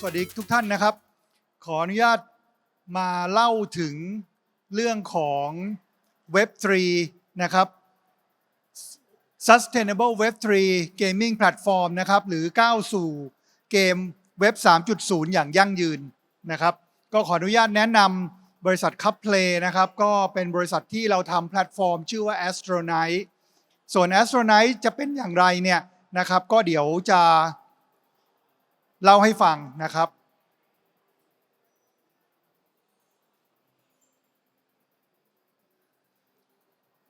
สวัสดีทุกท่านนะครับ ขออนุญาตมาเล่าถึงเรื่องของ Web3 นะครับ Sustainable Web3 Gaming Platform นะครับ หรือก้าวสู่เกม Web 3.0 อย่างยั่งยืนนะครับ ก็ขออนุญาตแนะนำบริษัท Cup Play นะครับ ก็เป็นบริษัทที่เราทำแพลตฟอร์ม ชื่อว่า Astronite ส่วน Astronite จะเป็นอย่างไรเนี่ยนะครับ ก็เดี๋ยวจะ เล่าให้ฟังนะครับ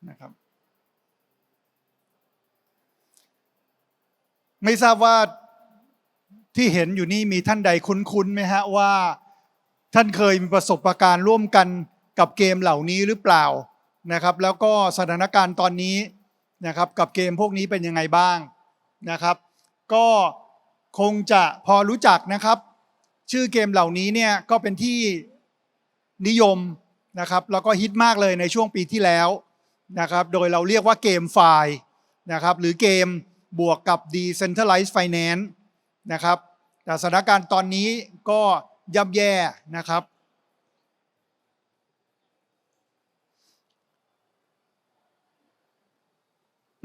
นะครับ ไม่ทราบว่าที่เห็นอยู่นี่มีท่านใดคุ้นๆไหมฮะว่าท่านเคยมีประสบะการณ์ร่วมกันกับเกมเหล่านี้หรือเปล่านะครับ แล้วก็สถานการณ์ตอนนี้นะครับ กับเกมพวกนี้เป็นยังไงบ้างนะครับ ก็ คงจะพอรู้จักนะครับ ชื่อเกมเหล่านี้เนี่ยก็เป็นที่นิยมนะครับ แล้วก็ฮิตมากเลยในช่วงปีที่แล้วนะครับ โดยเราเรียกว่าเกมไฟล์นะครับ หรือเกมบวกกับ Decentralized Finance นะครับแต่สถานการณ์ตอนนี้ก็ย่ำแย่นะครับ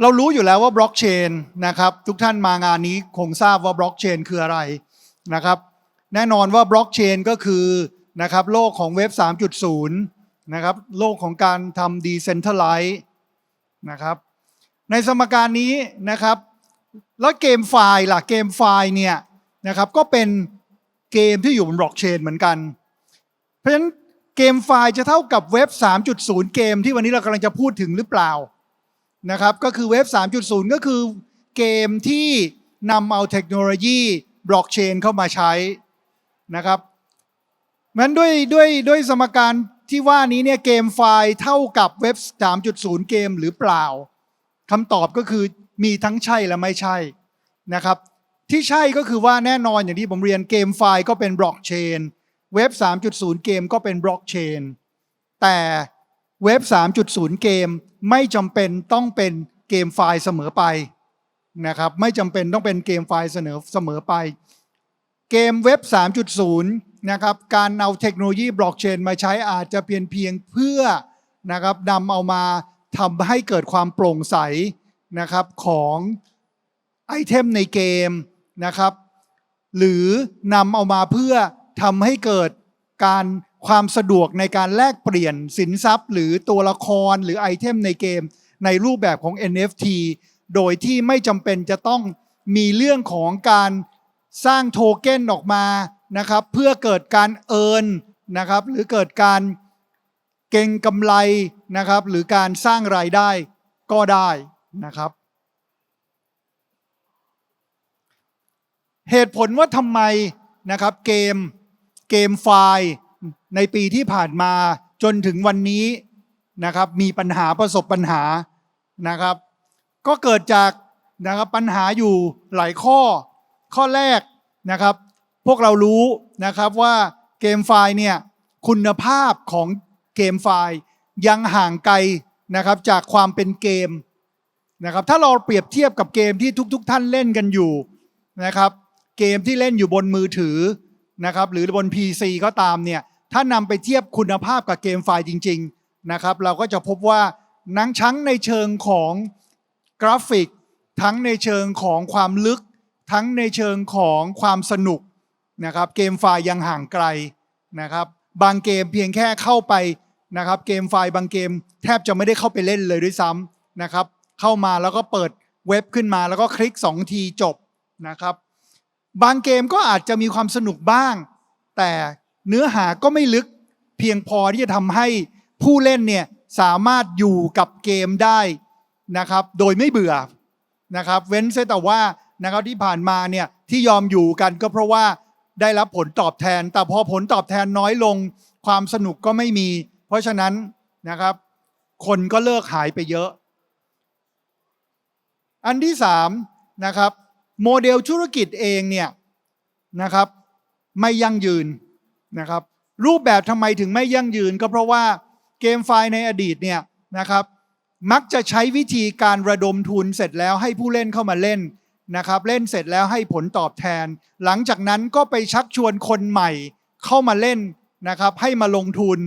เรารู้อยู่แล้วว่าบล็อกเชนนะครับทุกท่านมางานนี้คงทราบว่าบล็อกเชนคืออะไรนะครับแน่นอนว่าบล็อกเชนก็คือนะครับโลกของเว็บ 3.0 นะครับโลกของการทำดีเซน t ท a ไลซ์นะครับในสมการนี้นะครับแล้วเกมไฟล์ล่ะเกมไฟล์เนี่ยนะครับก็เป็นเกมที่อยู่บนบล็อกเชนเหมือนกัน เพราะฉะนั้นเกมไฟล์จะเท่ากับเว็บ 3.0 เกมที่วันนี้เรากำลังจะพูดถึงหรือเปล่า นะครับก็คือเว็บ 3.0 ก็คือเกมที่นำเอาเทคโนโลยีบล็อกเชนเข้ามาใช้นะครับงั้นด้วยด้วยด้วยสมการที่ว่านี้เนี่ยเกมไฟล์เท่ากับเว็บ 3.0 เกมหรือเปล่าคำตอบก็คือมีทั้งใช่และไม่ใช่นะครับที่ใช่ก็คือว่าแน่นอนอย่างที่ผมเรียนเกมไฟล์ก็เป็นบล็อกเชนเว็บ 3.0 เกมก็เป็นบล็อกเชนแต่ เว็บ 3.0 เกมไม่จำเป็นต้องเป็นเกมไฟล์เสมอไปนะครับไม่จำเป็นต้องเป็นเกมไฟล์เสนอเสมอไป เกมเว็บ 3.0 นะครับการเอาเทคโนโลยีบล็อกเชนมาใช้อาจจะเพียงเพียงเพื่อนะครับนำเอามาทำให้เกิดความโปร่งใสนะครับของไอเทมในเกมนะครับ หรือนำเอามาเพื่อทำให้เกิดการ ความสะดวกในการแลกเปลี่ยนสินทรัพย์ หรือตัวละครหรือไอเทมในเกม ในรูปแบบของ NFT โดยที่ไม่จำเป็นจะต้องมีเรื่องของการสร้างโทเก้นออกมานะครับเพื่อเกิดการเอินนะครับหรือเกิดการเก่งกำไรนะครับหรือการสร้างรายได้ก็ได้นะครับ เหตุผลว่าทำไมนะครับเกมเกมไฟล์ ในปีที่ผ่านมาจนถึงวันนี้นะครับ มีปัญหาประสบปัญหานะครับ ก็เกิดจากนะครับปัญหาอยู่หลายข้อ ข้อแรกนะครับ พวกเรารู้นะครับว่าเกมไฟล์เนี่ยคุณภาพของเกมไฟล์ยังห่างไกลนะครับจากความเป็นเกมนะครับถ้าเราเปรียบเทียบกับเกมที่ทุกๆทท่านเล่นกันอยู่นะครับ เกมที่เล่นอยู่บนมือถือนะครับหรือบน PC ก็ตามเนี่ย ถ้านำไปเทียบคุณภาพกับเกมไฟล์จริง ๆนะครับ เราก็จะพบว่านังชั้งในเชิงของกราฟิก ทั้งในเชิงของความลึก ทั้งในเชิงของความสนุกนะครับ เกมไฟล์ยังห่างไกลนะครับ บางเกมเพียงแค่เข้าไปนะครับ เกมไฟล์บางเกมแทบจะไม่ได้เข้าไปเล่นเลยด้วยซ้ำนะครับ เข้ามาแล้วก็เปิดเว็บขึ้นมาแล้วก็คลิก 2 ทีจบนะครับ บางเกมก็อาจจะมีความสนุกบ้าง แต่ เนื้อหาก็ไม่ลึกเพียงพอที่จะทำให้ผู้เล่นเนี่ยสามารถอยู่กับเกมได้นะครับ โดยไม่เบื่อนะครับ เว้นเสียแต่ว่านะครับที่ผ่านมาเนี่ยที่ยอมอยู่กันก็เพราะว่าได้รับผลตอบแทน แต่พอผลตอบแทนน้อยลง ความสนุกก็ไม่มี เพราะฉะนั้นนะครับ คนก็เลิกหายไปเยอะ อันที่สามนะครับโมเดลธุรกิจเองเนี่ยนะครับไม่ยั่งยืน นะครับรูปแบบทำไมถึงไม่ยั่งยืนก็เพราะว่าเกมไฟในอดีตเนี่ยนะครับมักจะใช้วิธีการระดมทุนเสร็จแล้วให้ผู้เล่นเข้ามาเล่นนะครับเล่นเสร็จแล้วให้ผลตอบแทน หลังจากนั้นก็ไปชักชวนคนใหม่เข้ามาเล่นนะครับให้มาลงทุน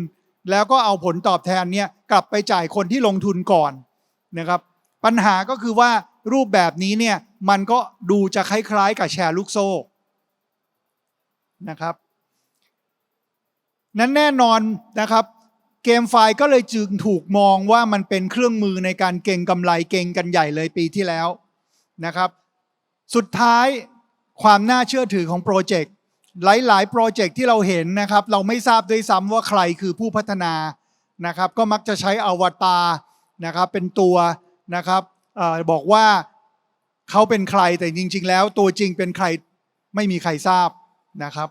แล้วก็เอาผลตอบแทนเนี่ยกลับไปจ่ายคนที่ลงทุนก่อนนะครับปัญหาก็คือว่ารูปแบบนี้เนี่ยมันก็ดูจะคล้ายๆ กับแชร์ลูกโซ่นะครับ นั้นแน่นอนนะครับ เกมไฟล์ก็เลยจึงถูกมองว่ามันเป็นเครื่องมือในการเก่งกำไรเก่งกันใหญ่เลยปีที่แล้วนะครับ สุดท้ายความน่าเชื่อถือของโปรเจกต์หลายๆโปรเจกต์ที่เราเห็นนะครับ เราไม่ทราบด้วยซ้ำว่าใครคือผู้พัฒนานะครับ ก็มักจะใช้อวตารนะครับเป็นตัวนะครับออบอกว่าเขาเป็นใครแต่จริง ๆ แล้วตัวจริงเป็นใครไม่มีใครทราบนะครับ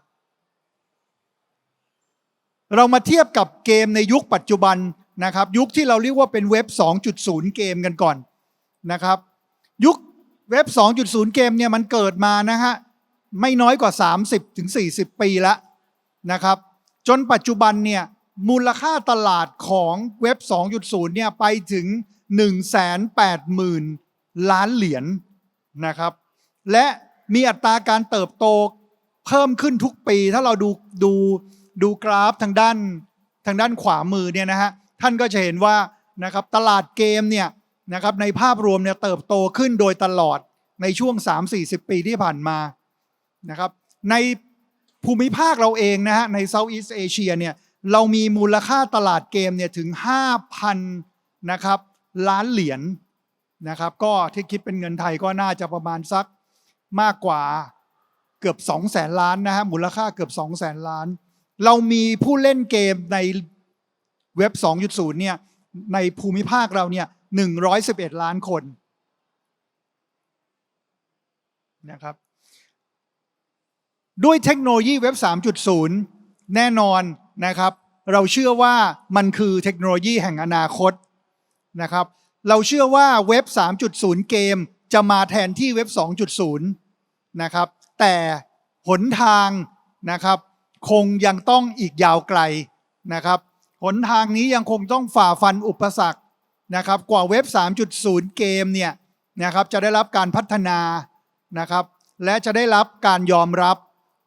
เรามาเทียบกับเกมในยุคปัจจุบันนะครับ ยุคที่เราเรียกว่าเป็นเว็บ 2.0 เกมกันก่อนนะครับ ยุคเว็บ 2.0 เกมเนี่ยมันเกิดมานะฮะไม่น้อยกว่า 30ถึง40ปีแล้วนะครับ จนปัจจุบันเนี่ยมูลค่าตลาดของเว็บ 2.0 เนี่ยไปถึง 180,000 ล้านเหรียญนะครับ และมีอัตราการเติบโตเพิ่มขึ้นทุกปี ถ้าเราดูดู ดูกราฟทางด้านทางด้านขวามือเนี่ยนะฮะท่านก็จะเห็นว่านะครับตลาดเกมเนี่ยนะครับในภาพรวมเนี่ยเติบโตขึ้นโดยตลอดในช่วง 3-40 ปีที่ผ่านมานะครับในภูมิภาคเราเองนะฮะใน Southeast Asia เนี่ยเรามีมูลค่าตลาดเกมเนี่ยถึง 5,000นะครับล้านเหรียญนะครับก็ที่คิดเป็นเงินไทยก็น่าจะประมาณสักมากกว่าเกือบ2แสนล้านนะฮะมูลค่าเกือบ2แสนล้าน เรามีผู้เล่นเกมในเว็บ 2.0 เนี่ย ในภูมิภาคเราเนี่ย 111 ล้านคนนะครับ ด้วยเทคโนโลยีเว็บ 3.0 แน่นอนนะครับ เราเชื่อว่ามันคือเทคโนโลยีแห่งอนาคตนะครับ เราเชื่อว่าเว็บ 3.0 เกมจะมาแทนที่เว็บ 2.0 นะครับ แต่หนทางนะครับ คงยังต้องอีกยาวไกลนะครับ หนทางนี้ยังคงต้องฝ่าฟันอุปสรรคนะครับ กว่าเว็บ 3.0 เกมเนี่ยนะครับจะได้รับการพัฒนานะครับ และจะได้รับการยอมรับ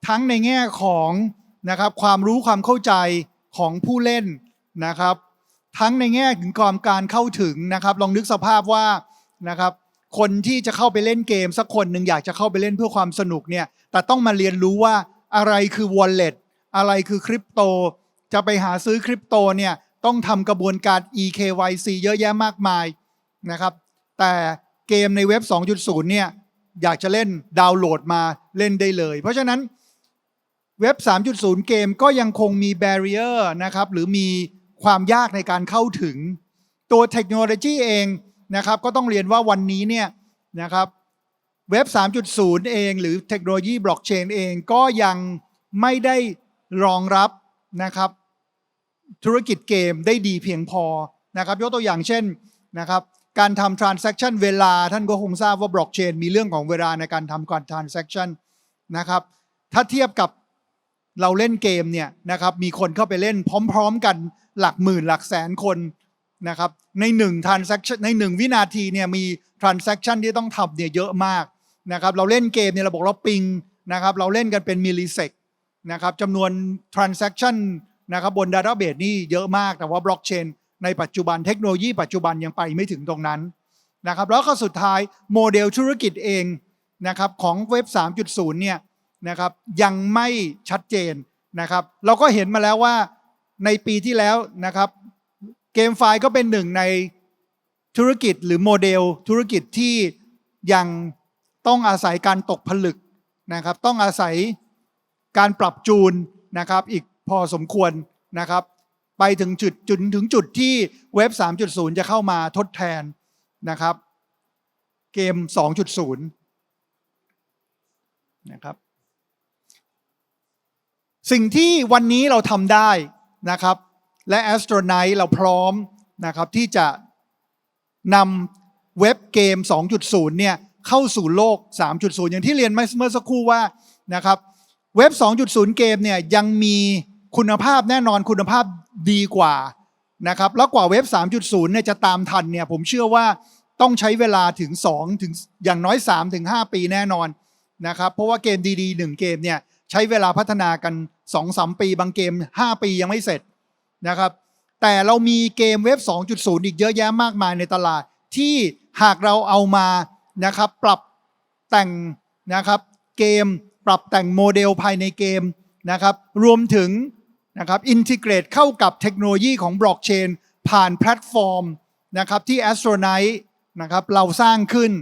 ทั้งในแง่ของนะครับความรู้ความเข้าใจของผู้เล่นนะครับ ทั้งในแง่ถึงความการเข้าถึงนะครับ ลองนึกสภาพว่านะครับ คนที่จะเข้าไปเล่นเกม สักคนหนึ่งอยากจะเข้าไปเล่นเพื่อความสนุกเนี่ยแต่ต้องมาเรียนรู้ว่าอะไรคือ wallet อะไรคือคริปโต จะไปหาซื้อคริปโตเนี่ยต้องทำกระบวนการ eKYC เยอะแยะมากมายนะครับ แต่เกมในเว็บ 2.0 เนี่ยอยากจะเล่นดาวน์โหลดมาเล่นได้เลย เพราะฉะนั้นเว็บ 3.0 เกมก็ยังคงมีแบเรียร์นะครับหรือมีความยากในการเข้าถึง ตัวเทคโนโลยีเองนะครับก็ต้องเรียนว่าวันนี้เนี่ยนะครับเว็บ 3.0 เอง หรือเทคโนโลยีบล็อกเชนเองก็ยังไม่ได้ รองรับนะครับธุรกิจเกมได้ดีเพียงพอนะครับยกตัวอย่างเช่นนะครับการทำ transaction เวลาท่านก็คงทราบว่าบล็อกเชนมีเรื่องของเวลาในการทำการ transaction นะครับถ้าเทียบกับเราเล่นเกมเนี่ยนะครับมีคนเข้าไปเล่นพร้อมๆกันหลักหมื่นหลักแสนคนนะครับในหนึ่ง transaction ในหนึ่งวินาทีเนี่ยมี transaction ที่ต้องทำเนี่ยเยอะมากนะครับเราเล่นเกมเนี่ยเราบอกเราปิงนะครับเราเล่นกันเป็นมิลลิเซก นะครับจำนวน transaction นะครับบน database นี่เยอะมากแต่ว่าบล็อกเชนในปัจจุบันเทคโนโลยีปัจจุบันยังไปไม่ถึงตรงนั้นนะครับแล้วก็สุดท้ายโมเดลธุรกิจเองนะครับของเว็บ 3.0 เนี่ยนะครับยังไม่ชัดเจนนะครับเราก็เห็นมาแล้วว่าในปีที่แล้วนะครับเกมไฟล์ก็เป็นหนึ่งในธุรกิจหรือโมเดลธุรกิจที่ยังต้องอาศัยการตกผลึกนะครับต้องอาศัย การปรับจูนนะครับอีกพอสมควรนะครับ ไปถึงจุดจุดถึงจุดที่เว็บ 3.0 จะเข้ามาทดแทนนะครับ เกม 2.0 นะครับ สิ่งที่วันนี้เราทำได้นะครับ และ a s t r o n i t เราพร้อมนะครับที่จะนำเว็บเกม 2.0 เนี่ยเข้าสู่โลก 3.0 อย่างที่เรียนเมื่อสักครู่ว่านะครับ เว็บ 2.0 เกมเนี่ยยังมีคุณภาพแน่นอนคุณภาพดีกว่านะครับแล้วกว่าเว็บ 3.0 เนี่ยจะตามทันเนี่ยผมเชื่อว่าต้องใช้เวลาถึง2ถึงอย่างน้อย3ถึง5ปีแน่นอนนะครับเพราะว่าเกมดีๆ 1 เกมเนี่ยใช้เวลาพัฒนากัน 2-3 ปีบางเกม 5 ปียังไม่เสร็จนะครับแต่เรามีเกมเว็บ 2.0 อีกเยอะแยะมากมายในตลาด ที่หากเราเอามานะครับปรับแต่งนะครับเกม ปรับแต่งโมเดลภายในเกมนะครับ รวมถึงนะครับอินทิเกรตเข้ากับเทคโนโลยีของบล็อกเชนผ่านแพลตฟอร์มนะครับที่ a s t r o n i t e นะครับเราสร้างขึ้น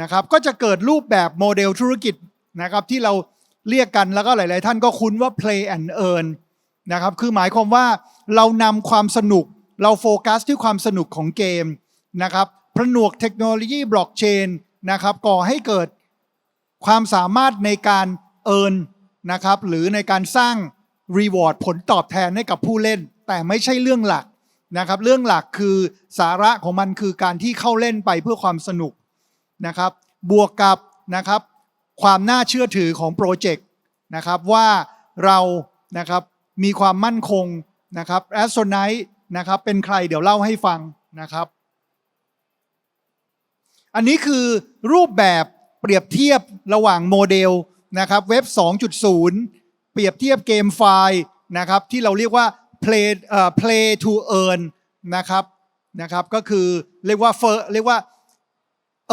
นะครับก็จะเกิดรูปแบบโมเดลธุรกิจนะครับที่เราเรียกกันแล้วก็หลาย ๆ ท่านก็คุ้นว่า play and earn นะครับคือหมายความว่าเรานำความสนุกเราโฟกัสที่ความสนุกของเกมนะครับผนวกเทคโนโลยีบล็อกเชนนะครับก่อให้เกิดความสามารถในการ เอินนะครับหรือในการสร้างรีวอร์ดผลตอบแทนให้กับผู้เล่น แต่ไม่ใช่เรื่องหลักนะครับ เรื่องหลักคือสาระของมันคือการที่เข้าเล่นไปเพื่อความสนุกนะครับ บวกกับนะครับความน่าเชื่อถือของโปรเจกต์นะครับว่าเรานะครับมีความมั่นคงนะครับแอสโซไนท์นะครับเป็นใครเดี๋ยวเล่าให้ฟังนะครับ อันนี้คือรูปแบบเปรียบเทียบระหว่างโมเดล นะครับเว็บ 2.0 เปรียบเทียบเกมไฟล์นะครับที่เราเรียกว่า play เอ่อ play to earn นะครับนะครับก็คือเรียกว่า fir- เรียกว่า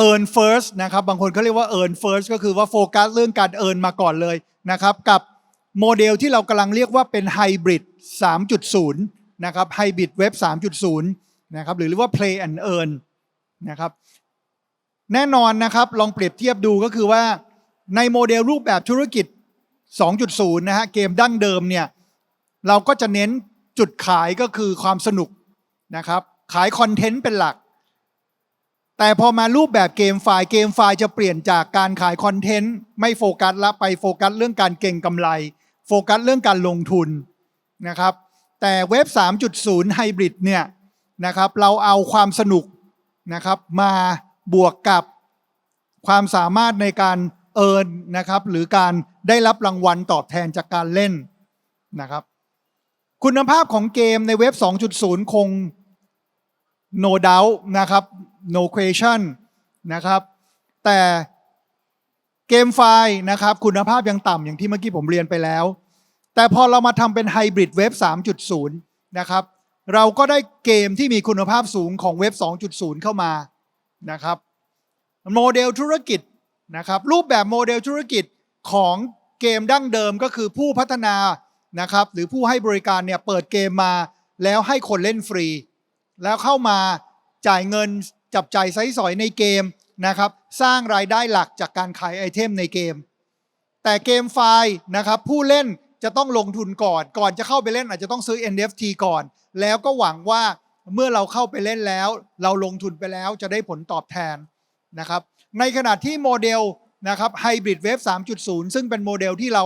earn first นะครับบางคนเขาเรียกว่า earn first ก็คือว่าโฟกัสเรื่องการ earn มาก่อนเลยนะครับกับโมเดลที่เรากำลังเรียกว่าเป็น hybrid 3.0 นะครับ hybrid web 3.0 นะครับหรือเรียกว่า play and earn นะครับแน่นอนนะครับลองเปรียบเทียบดูก็คือว่า ในโมเดลรูปแบบธุรกิจ 2.0 นะฮะเกมดั้งเดิมเนี่ยเราก็จะเน้นจุดขายก็คือความสนุกนะครับ ขายคอนเทนต์เป็นหลัก แต่พอมารูปแบบเกมไฟล์เกมไฟล์จะเปลี่ยนจากการขายคอนเทนต์ไม่โฟกัสละไปโฟกัสเรื่องการเก่งกำไร โฟกัสเรื่องการลงทุนนะครับ แต่เว็บ 3.0 ไฮบริดเนี่ยนะครับเราเอาความสนุกนะครับมาบวกกับความสามารถในการ เอินนะครับ หรือการได้รับรางวัลตอบแทนจากการเล่นนะครับ คุณภาพของเกมในเว็บ 2.0 คง no doubt นะครับ no question นะครับ แต่เกมไฟล์นะครับ คุณภาพยังต่ำอย่างที่เมื่อกี้ผมเรียนไปแล้ว แต่พอเรามาทำเป็นไฮบริดเว็บ 3.0 นะครับ เราก็ได้เกมที่มีคุณภาพสูงของเว็บ 2.0 เข้ามานะครับ โมเดลธุรกิจ นะครับรูปแบบโมเดลธุรกิจของเกมดั้งเดิมก็คือผู้พัฒนานะครับหรือผู้ให้บริการเนี่ยเปิดเกมมาแล้วให้คนเล่นฟรี แล้วเข้ามาจ่ายเงินจับจ่ายไซส์สอยในเกมนะครับสร้างรายได้หลักจากการขายไอเทมในเกม แต่เกมไฟล์นะครับผู้เล่นจะต้องลงทุนก่อน ก่อนจะเข้าไปเล่นอาจจะต้องซื้อ NFT ก่อน แล้วก็หวังว่าเมื่อเราเข้าไปเล่นแล้ว เราลงทุนไปแล้วจะได้ผลตอบแทนนะครับ ในขณะที่โมเดลนะครับไฮบริดเว็บ3.0 ซึ่งเป็นโมเดลที่เรา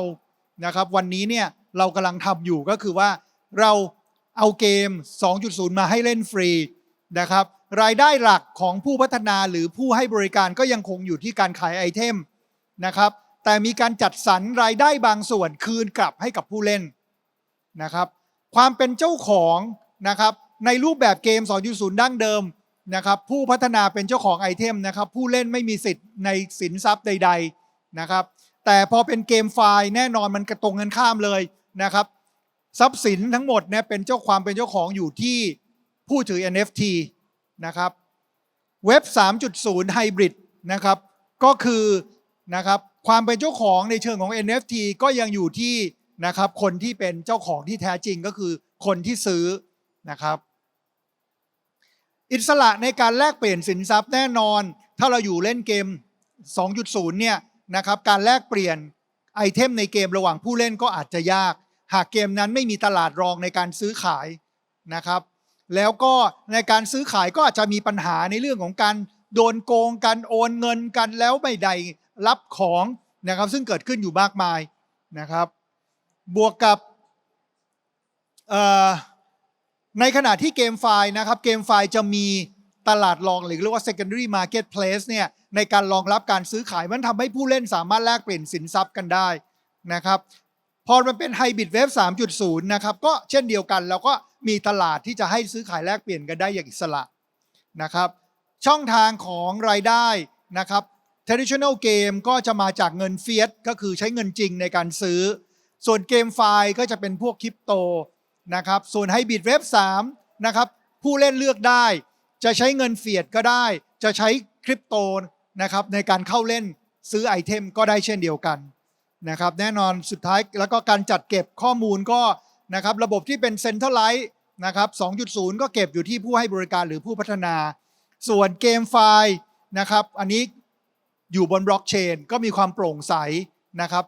นะครับวันนี้เนี่ยเรากำลังทำอยู่ก็คือว่าเราเอาเกม 2.0 มาให้เล่นฟรีนะครับรายได้หลักของผู้พัฒนาหรือผู้ให้บริการก็ยังคงอยู่ที่การขายไอเทมนะครับแต่มีการจัดสรรรายได้บางส่วนคืนกลับให้กับผู้เล่นนะครับความเป็นเจ้าของนะครับในรูปแบบเกม 2.0 ดั้งเดิม นะครับผู้พัฒนาเป็นเจ้าของไอเทมนะครับผู้เล่นไม่มีสิทธิ์ในสินทรัพย์ใด ๆนะครับ แต่พอเป็นเกมไฟล์แน่นอนมันกระตรงกันข้ามเลยนะครับ ทรัพย์สินทั้งหมดเนี่ยเป็นเจ้าความเป็นเจ้าของอยู่ที่ผู้ถือ NFT นะครับเว็บ 3.0 ไฮบริดนะครับก็คือนะครับความเป็นเจ้าของในเชิงของ NFT ก็ยังอยู่ที่นะครับคนที่เป็นเจ้าของที่แท้จริงก็คือคนที่ซื้อนะครับ อิสระในการแลกเปลี่ยนสินทรัพย์แน่นอน ถ้าเราอยู่เล่นเกม 2.0 เนี่ยนะครับการแลกเปลี่ยนไอเทมในเกมระหว่างผู้เล่นก็อาจจะยาก หากเกมนั้นไม่มีตลาดรองในการซื้อขายนะครับ แล้วก็ในการซื้อขายก็อาจจะมีปัญหาในเรื่องของการโดนโกงกันโอนเงินกันแล้วไม่ได้รับของนะครับซึ่งเกิดขึ้นอยู่มากมายนะครับ บวกกับเอ่อ ในขณะที่เกมไฟล์นะครับเกมไฟล์จะมีตลาดรองหรือเรียกว่า secondary marketplace เนี่ยในการรองรับการซื้อขายมันทำให้ผู้เล่นสามารถแลกเปลี่ยนสินทรัพย์กันได้นะครับพอมันเป็นไฮบริดเว็บ3.0 นะครับ ก็เช่นเดียวกันเราก็มีตลาดที่จะให้ซื้อขายแลกเปลี่ยนกันได้อย่างอิสระนะครับ ช่องทางของรายได้นะครับ traditional game ก็จะมาจากเงินเฟียสก็คือใช้เงินจริงในการซื้อ ส่วนเกมไฟล์ก็จะเป็นพวกคริปโต นะครับ ส่วนไฮบริดเว็บ3นะครับ ผู้เล่นเลือกได้ จะใช้เงินเฟียดก็ได้ จะใช้คริปโตนะครับในการเข้าเล่นซื้อไอเทมก็ได้เช่นเดียวกันนะครับ แน่นอนสุดท้ายแล้วก็การจัดเก็บข้อมูลก็นะครับระบบที่เป็นเซ็นทรัลไลท์นะครับ 2.0 ก็เก็บอยู่ที่ผู้ให้บริการหรือผู้พัฒนา ส่วนเกมไฟล์นะครับ อันนี้อยู่บนบล็อกเชนก็มีความโปร่งใสนะครับ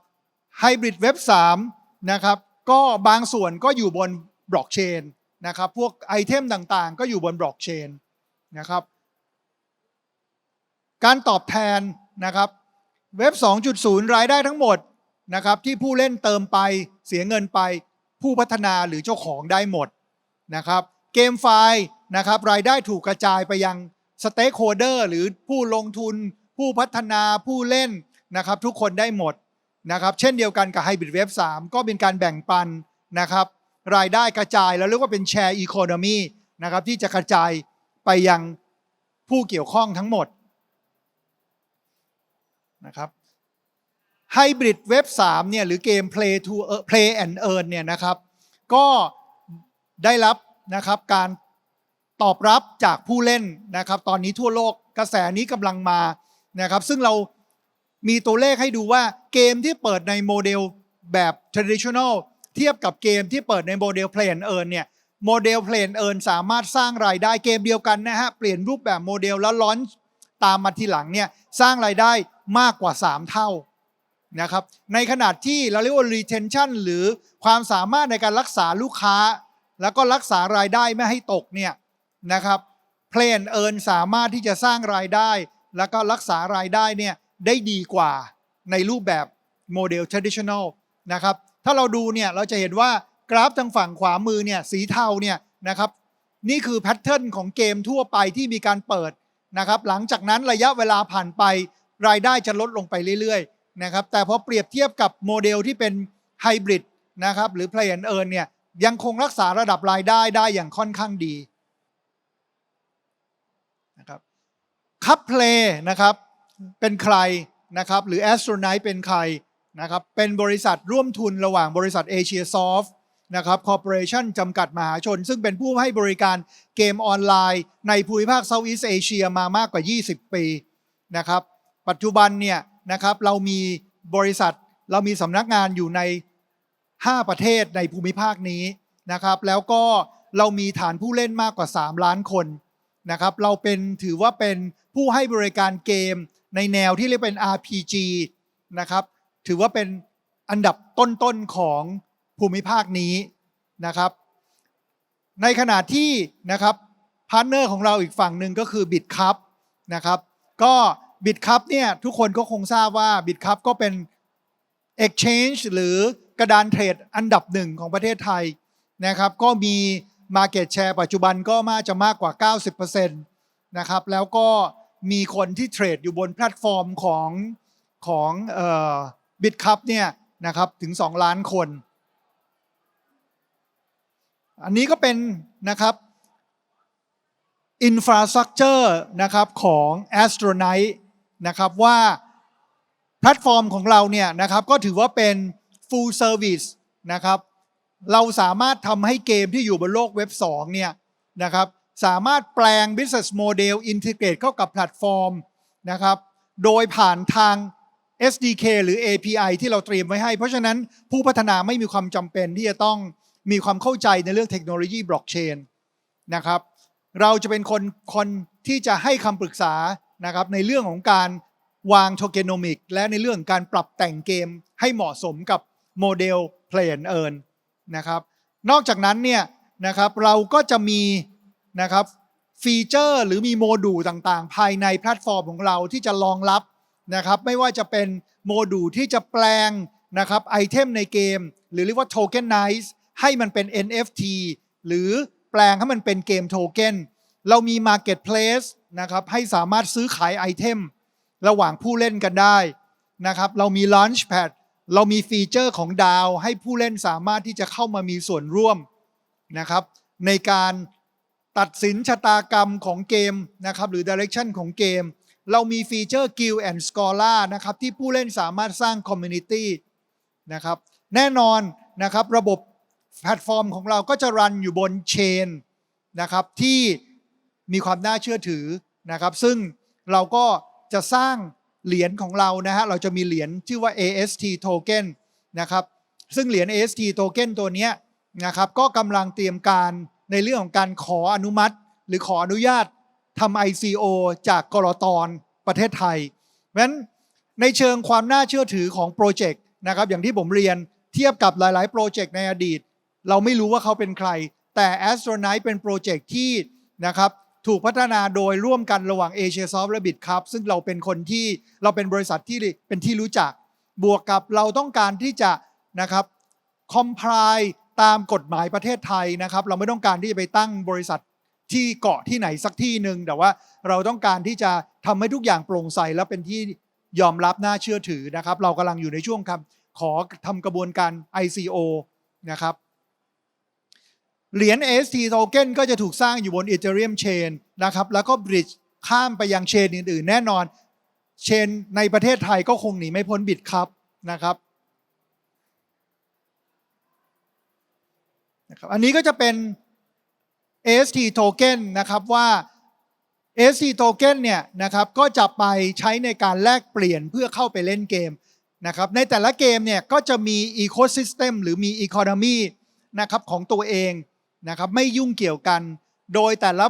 ไฮบริดเว็บ3นะครับ ก็บางส่วนก็อยู่บน บล็อกเชนนะครับพวกไอเทมต่างๆ ก็อยู่บนบล็อกเชนนะครับการตอบแทนนะครับเว็บ 2.0 รายได้ทั้งหมดนะครับที่ผู้เล่นเติมไปเสียเงินไปผู้พัฒนาหรือเจ้าของได้หมดนะครับเกมไฟล์นะครับรายได้ถูกกระจายไปยังสเต็กโฮเดอร์หรือผู้ลงทุน ผู้พัฒนาผู้เล่นนะครับทุกคนได้หมดนะครับเช่นเดียวกันกับ Hybrid Web 3ก็เป็นการแบ่งปันนะครับ รายได้กระจายแล้วเรียกว่าเป็นแชร์อีโคโนมีนะครับที่จะกระจายไปยังผู้เกี่ยวข้องทั้งหมดนะครับไฮบริดเว็บ3เนี่ยหรือเกม Play to Play and Earn เนี่ยนะครับ ก็ได้รับนะครับการตอบรับจากผู้เล่นนะครับ ตอนนี้ทั่วโลกกระแสนี้กำลังมานะครับ ซึ่งเรามีตัวเลขให้ดูว่าเกมที่เปิดในโมเดลแบบ traditional เทียบกับเกมที่เปิดในโมเดล Play and Earn เนี่ยโมเดล Play and Earn สามารถสร้างรายได้เกมเดียวกันนะฮะเปลี่ยนรูปแบบโมเดลแล้วล้อนตามมาทีหลังเนี่ยสร้างรายได้มากกว่า 3 เท่านะครับในขนาดที่เราเรียกว่า retention หรือความสามารถในการรักษาลูกค้า แล้วก็รักษารายได้ไม่ให้ตกเนี่ยนะครับ Play and Earn สามารถที่จะสร้างรายได้ แล้วก็รักษารายได้เนี่ยได้ดีกว่าในรูปแบบโมเดล traditional นะครับ ถ้าเราดูเนี่ยเราจะเห็นว่ากราฟทางฝั่งขวามือเนี่ยสีเทาเนี่ยนะครับนี่คือแพทเทิร์นของเกมทั่วไปที่มีการเปิดนะครับหลังจากนั้นระยะเวลาผ่านไปรายได้จะลดลงไปเรื่อยๆนะครับแต่พอเปรียบเทียบกับโมเดลที่เป็นไฮบริดนะครับหรือ Play and Earn เนี่ยยังคงรักษาระดับรายได้ได้อย่างค่อนข้างดีนะครับคัพเพลย์นะครับเป็นใครนะครับหรือ a s t r o n i t e เป็นใคร นะครับเป็นบริษัทร่วมทุนระหว่างบริษัทเอเชียซอฟต์นะครับคอร์ปอเรชั่นจำกัดมหาชน ซึ่งเป็นผู้ให้บริการเกมออนไลน์ ในภูมิภาคเซาท์อีสเอเชียมามากกว่า 20 ปีนะครับปัจจุบันเนี่ยนะครับเรามีบริษัทเรามีสำนักงานอยู่ใน 5 ประเทศในภูมิภาคนี้นะครับแล้วก็เรามีฐานผู้เล่นมากกว่า 3 ล้านคนนะครับเราเป็นถือว่าเป็นผู้ให้บริการเกมในแนวที่เรียกเป็น RPG นะครับ ถือว่าเป็นอันดับต้นๆของภูมิภาคนี้นะครับในขณะที่นะครับพาร์ทเนอร์ของเราอีกฝั่งหนึ่งก็คือ b i t c u p นะครับก็ b i t c u p เนี่ยทุกคนก็คงทราบว่า b i t c u p ก็เป็น Exchange หรือกระดานเทรดอันดับหนึ่งของประเทศไทยนะครับก็มี Market Share ปัจจุบันก็มาจะมากกว่า 90%นะครับแล้วก็มีคนที่เทรดอยู่บนแพลตฟอร์มของของเอ่อ บิตคัพเนี่ยนะครับถึง 2 ล้านคน อันนี้ก็เป็นนะครับอินฟราสตรักเจอร์นะครับของ a s t r o n i t นะครับว่าแพลตฟอร์มของเราเนี่ยนะครับก็ถือว่าเป็น full service นะครับเราสามารถทำให้เกมที่อยู่บนโลกเว็บ 2 เนี่ยนะครับสามารถแปลง business model integrate เข้ากับแพลตฟอร์มนะครับโดยผ่านทาง SDK หรือ API ที่เราเตรียมไว้ให้ เพราะฉะนั้นผู้พัฒนาไม่มีความจำเป็นที่จะต้องมีความเข้าใจในเรื่องเทคโนโลยีบล็อกเชนนะครับเราจะเป็นคนคนที่จะให้คำปรึกษานะครับในเรื่องของการวางโทเกโนมิกและในเรื่องการปรับแต่งเกมให้เหมาะสมกับโมเดล Play and Earn นะครับนอกจากนั้นเนี่ยนะครับเราก็จะมีนะครับฟีเจอร์หรือมีโมดูลต่างๆ ภายในแพลตฟอร์มของเราที่จะรองรับ นะครับไม่ว่าจะเป็นโมดูลที่จะแปลงนะครับไอเทมในเกม หรือเรียกว่าโทเค็นไนซ์ให้มันเป็น NFT หรือแปลงให้มันเป็นเกมโทเค็นเรามี Marketplace นะครับให้สามารถซื้อขายไอเทมระหว่างผู้เล่นกันได้นะครับเรามี Launchpad เรามีฟีเจอร์ของดาวให้ผู้เล่นสามารถที่จะเข้ามามีส่วนร่วมนะครับในการตัดสินชะตากรรมของเกมนะครับหรือ direction ของเกม เรามีฟีเจอร์ Guild and Scholar นะครับที่ผู้เล่นสามารถสร้าง Community นะครับแน่นอนนะครับระบบแพลตฟอร์มของเราก็จะรันอยู่บนเชนนะครับที่มีความน่าเชื่อถือนะครับ ซึ่งเราก็จะสร้างเหรียญของเรานะฮะเราจะมีเหรียญชื่อว่า AST token นะครับซึ่งเหรียญ AST token ตัวนี้นะครับก็กำลังเตรียมการในเรื่องของการขออนุมัติ หรือขออนุญาต ทำ ICO จากกรอตอนประเทศไทยเพราะฉะนั้นในเชิงความน่าเชื่อถือของโปรเจกต์นะครับอย่างที่ผมเรียนเทียบกับหลาย ๆ โปรเจกต์ในอดีต เราไม่รู้ว่าเขาเป็นใคร แต่ a s t r o n i t e เป็นโปรเจกต์ที่นะครับถูกพัฒนาโดยร่วมกันระหว่าง Asia Soft และ Bitcup ซึ่งเราเป็นคนที่เราเป็นบริษัทที่เป็นที่รู้จัก บวกกับเราต้องการที่จะนะครับ comply ตามกฎหมายประเทศไทยนะครับ เราไม่ต้องการที่จะไปตั้งบริษัท ที่เกาะที่ไหนสักที่หนึ่งแต่ว่าเราต้องการที่จะทำให้ทุกอย่างโปร่งใสและเป็นที่ยอมรับน่าเชื่อถือนะครับ เรากำลังอยู่ในช่วงคำขอทำกระบวนการ ICO นะครับเหรียญ AST token ก็จะถูกสร้างอยู่บน Ethereum Chain นะครับ แล้วก็ bridge ข้ามไปยังเชนอื่นๆ แน่นอน เชนในประเทศไทยก็คงหนีไม่พ้นบิตครับนะครับนะครับ อันนี้ก็จะเป็น AST token นะครับว่า AST token เนี่ยนะครับก็จะไปใช้ในการแลกเปลี่ยนเพื่อเข้าไปเล่นเกมนะครับในแต่ละเกมเนี่ยก็จะมี ecosystem หรือมี economy นะครับของตัวเองนะครับไม่ยุ่งเกี่ยวกัน โดยแต่ละ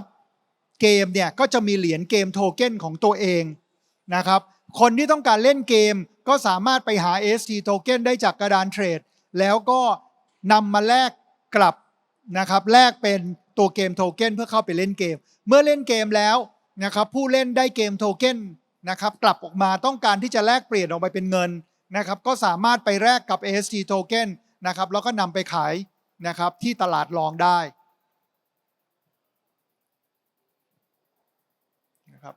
เกมเนี่ยก็จะมีเหรียญเกมโทเก้นของตัวเองนะครับคนที่ต้องการเล่นเกมก็สามารถไปหา AST token ได้จากกระดานเทรด แล้วก็นำมาแลกกลับนะครับแลกเป็น ตัวเกมโทเก้นเพื่อเข้าไปเล่นเกม เมื่อเล่นเกมแล้วนะครับผู้เล่นได้เกมโทเก้นนะครับกลับออกมาต้องการที่จะแลกเปลี่ยนออกไปเป็นเงินนะครับก็สามารถไปแลกกับ AST token นะครับแล้วก็นำไปขายนะครับที่ตลาดรองได้นะครับ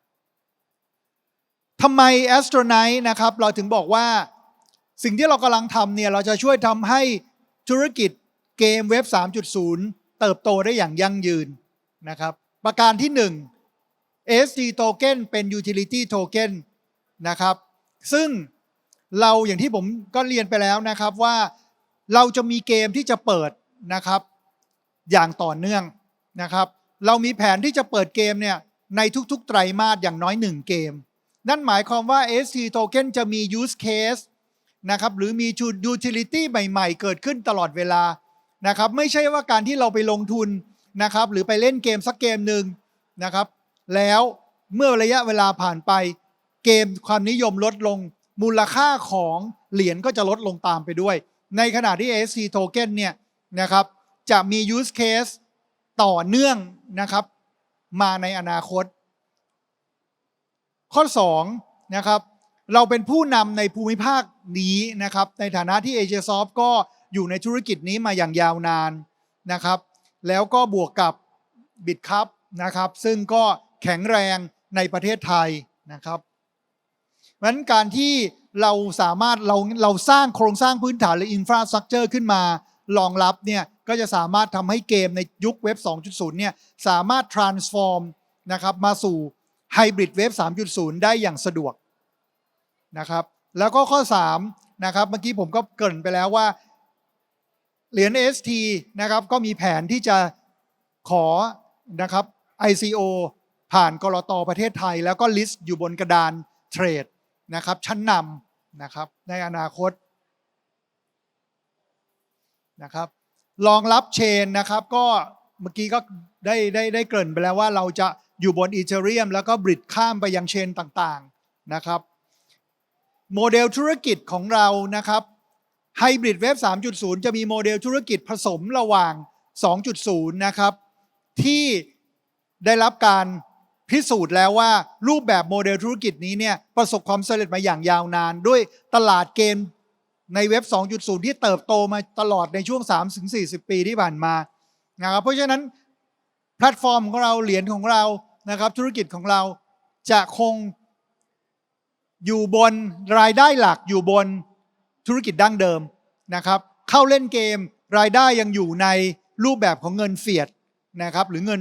ทำไม a s t r o n i t e นะครับเราถึงบอกว่าสิ่งที่เรากำลังทำเนี่ยเราจะช่วยทำให้ธุรกิจเกมเว็บ 3.0 เติบโตได้อย่างยั่งยืนนะครับ ประการที่ 1 SD token เป็น utility token นะครับ ซึ่งเราอย่างที่ผมก็เรียนไปแล้วนะครับว่าเราจะมีเกมที่จะเปิดนะครับ อย่างต่อเนื่องนะครับ เรามีแผนที่จะเปิดเกมเนี่ยในทุกๆ ไตรมาสอย่างน้อย 1 เกม นั่นหมายความว่า ST Token จะมี use case นะครับหรือมี utility ใหม่ ๆ เกิดขึ้นตลอดเวลา นะครับไม่ใช่ว่าการที่เราไปลงทุนนะครับหรือไปเล่นเกมสักเกมหนึ่งนะครับ แล้วเมื่อระยะเวลาผ่านไปเกมความนิยมลดลงมูลค่าของเหรียญก็จะลดลงตามไปด้วย ในขณะที่ SC Token เนี่ยนะครับจะมี use case ต่อเนื่องนะครับมาในอนาคต ข้อ2นะครับเราเป็นผู้นำในภูมิภาคนี้นะครับในฐานะที่ Asia Soft ก็ อยู่ในธุรกิจนี้มาอย่างยาวนานนะครับ แล้วก็บวกกับบิตคัพนะครับ ซึ่งก็แข็งแรงในประเทศไทยนะครับเพราะฉะนั้นการที่เราสามารถเราเราสร้างโครงสร้างพื้นฐานหรืออินฟราสตรักเจอร์ขึ้นมารองรับเนี่ยก็จะสามารถทำให้เกมในยุคเว็บ 2.0 เนี่ยสามารถ transform นะครับมาสู่ไฮบริดเว็บ 3.0 ได้อย่างสะดวกนะครับ แล้วก็ข้อ 3 นะครับ เมื่อกี้ผมก็เกริ่นไปแล้วว่า เหรียญ ST นะครับก็มีแผนที่จะขอนะครับ ICO ผ่านกรตประเทศไทย แล้วก็ลิสต์อยู่บนกระดานเทรดนะครับชั้นนำนะครับในอนาคตนะครับรองรับเชนนะครับก็เมื่อกี้ก็ได้ได้ได้เกริ่นไปแล้วว่าเราจะอยู่บนอีเทเรียมแล้วก็บริดข้ามไปยังเชนต่างๆนะครับโมเดลธุรกิจของเรานะครับ ไฮบริดเว็บ3.0 จะมีโมเดลธุรกิจผสมระหว่าง 2.0 นะครับ ที่ได้รับการพิสูจน์แล้วว่ารูปแบบโมเดลธุรกิจนี้เนี่ยประสบความสำเร็จมาอย่างยาวนาน ด้วยตลาดเกมในเว็บ 2.0 ที่เติบโตมาตลอดในช่วง 3-40 ปีที่ผ่านมานะครับเพราะฉะนั้นแพลตฟอร์มของเราเหรียญของเรานะครับ ธุรกิจของเราจะคงอยู่บนรายได้หลักอยู่บน ธุรกิจดั้งเดิมนะครับ เข้าเล่นเกมรายได้ยังอยู่ในรูปแบบของเงินเฟียดนะครับ หรือเงิน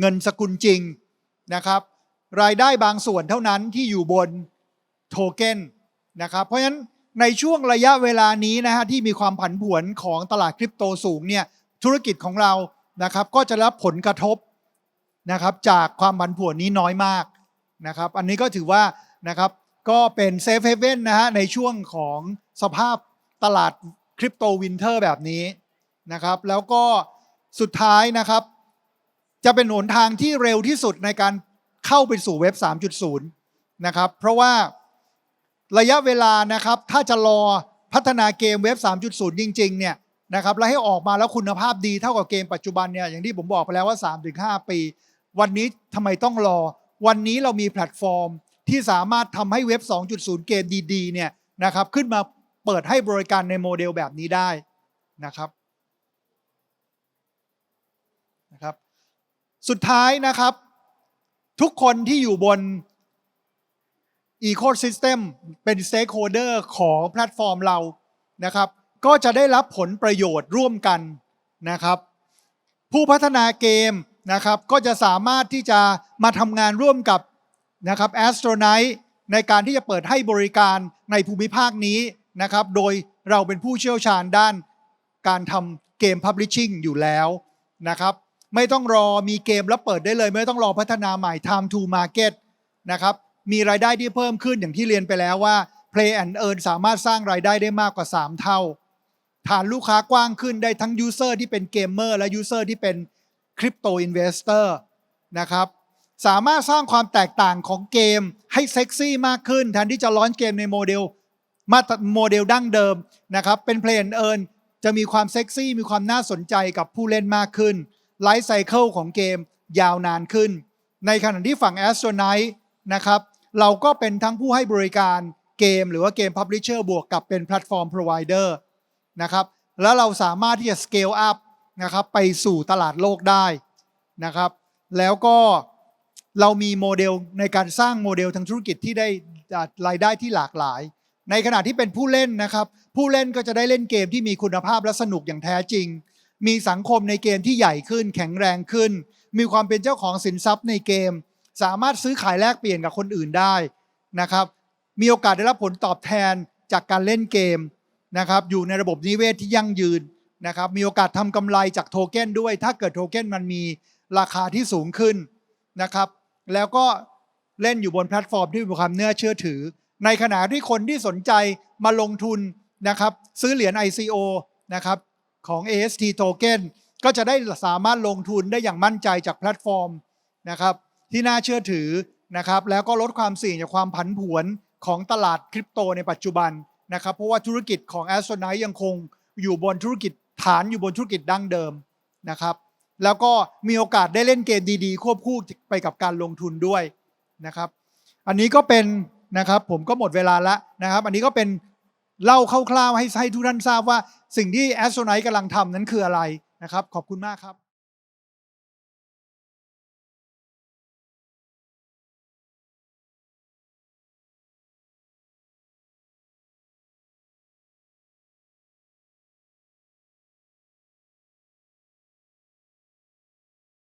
เงินสกุลจริงนะครับ รายได้บางส่วนเท่านั้นที่อยู่บนโทเก้นนะครับ เพราะฉะนั้นในช่วงระยะเวลานี้นะฮะที่มีความผันผวนของตลาดคริปโตสูงเนี่ยธุรกิจของเรานะครับก็จะรับผลกระทบนะครับจากความผันผวนนี้น้อยมากนะครับ อันนี้ก็ถือว่านะครับ ก็เป็นเซฟเฮเว่นนะฮะในช่วงของสภาพตลาดคริปโตวินเทอร์แบบนี้นะครับ แล้วก็สุดท้ายนะครับ จะเป็นหนทางที่เร็วที่สุดในการเข้าไปสู่เว็บ 3.0 นะครับ เพราะว่าระยะเวลานะครับ ถ้าจะรอพัฒนาเกมเว็บ 3.0 จริง ๆ เนี่ยนะครับแล้วให้ออกมาแล้วคุณภาพดีเท่ากับเกมปัจจุบันเนี่ยอย่างที่ผมบอกไปแล้วว่า 3-5 ปี วันนี้ทำไมต้องรอ วันนี้เรามีแพลตฟอร์ม ที่สามารถทำให้เว็บ 2.0 เกมดีๆเนี่ยนะครับขึ้นมาเปิดให้บริการในโมเดลแบบนี้ได้นะครับนะครับ สุดท้ายนะครับ ทุกคนที่อยู่บน Ecosystem เป็น Stakeholder ของแพลตฟอร์มเรานะครับ ก็จะได้รับผลประโยชน์ร่วมกันนะครับ ผู้พัฒนาเกมนะครับก็จะสามารถที่จะมาทำงานร่วมกับ นะครับ Astronite ในการที่จะเปิดให้บริการในภูมิภาคนี้นะครับ โดยเราเป็นผู้เชี่ยวชาญด้านการทำเกม Publishing อยู่แล้วนะครับไม่ต้องรอมีเกมแล้วเปิดได้เลย ไม่ต้องรอพัฒนาใหม่ Time to Market นะครับมีรายได้ที่เพิ่มขึ้นอย่างที่เรียนไปแล้วว่า Play and Earn สามารถสร้างรายได้ได้มากกว่า 3 เท่า ฐานลูกค้ากว้างขึ้นได้ทั้งยูเซอร์ที่เป็นเกมเมอร์และยูเซอร์ที่เป็นคริปโตอินเวสเตอร์นะครับ สามารถสร้างความแตกต่างของเกมให้เซ็กซี่มากขึ้น แทนที่จะร้อนเกมในโมเดลมาตรโมเดลดั้งเดิมนะครับ เป็น Play and Earn จะมีความเซ็กซี่ มีความน่าสนใจกับผู้เล่นมากขึ้นไลฟ์ไซเคิลของเกมยาวนานขึ้น ในขณะที่ฝั่ง a s t r o n i t นะครับ เราก็เป็นทั้งผู้ให้บริการเกมหรือว่าเกม Publisher บวกกับเป็นแพลตฟอร์ม Provider นะครับ แล้วเราสามารถที่จะ scale up นะครับไปสู่ตลาดโลกได้นะครับ แล้วก็ เรามีโมเดลในการสร้างโมเดลทางธุรกิจที่ได้รายได้ที่หลากหลาย ในขณะที่เป็นผู้เล่นนะครับ ผู้เล่นก็จะได้เล่นเกมที่มีคุณภาพและสนุกอย่างแท้จริง มีสังคมในเกมที่ใหญ่ขึ้น แข็งแรงขึ้น มีความเป็นเจ้าของสินทรัพย์ในเกม สามารถซื้อขายแลกเปลี่ยนกับคนอื่นได้นะครับ มีโอกาสได้รับผลตอบแทนจากการเล่นเกมนะครับ อยู่ในระบบนิเวศที่ยั่งยืนนะครับ มีโอกาสทำกำไรจากโทเก้นด้วย ถ้าเกิดโทเก้นมันมีราคาที่สูงขึ้นนะครับ แล้วก็เล่นอยู่บนแพลตฟอร์มที่มีความเนื่อเชื่อถือ ในขณะที่คนที่สนใจมาลงทุนนะครับ ซื้อเหรียญ ICO นะครับของ AST Token ก็จะได้สามารถลงทุนได้อย่างมั่นใจจากแพลตฟอร์มนะครับที่น่าเชื่อถือนะครับ แล้วก็ลดความเสี่ยงจากความผันผวนของตลาดคริปโตในปัจจุบันนะครับเพราะว่าธุรกิจของ a s t r o n i t e ยังคงอยู่บนธุรกิจฐานอยู่บนธุรกิจดั้งเดิมนะครับ แล้วก็มีโอกาสได้เล่นเกมดีๆ ควบคู่ไปกับการลงทุนด้วยนะครับ อันนี้ก็เป็นนะครับผมก็หมดเวลาแล้วนะครับ อันนี้ก็เป็นเล่าคร่าวๆให้ให้ทุกท่านทราบว่าสิ่งที่แอสโซไนท์กำลังทำนั้นคืออะไรนะครับ ขอบคุณมากครับ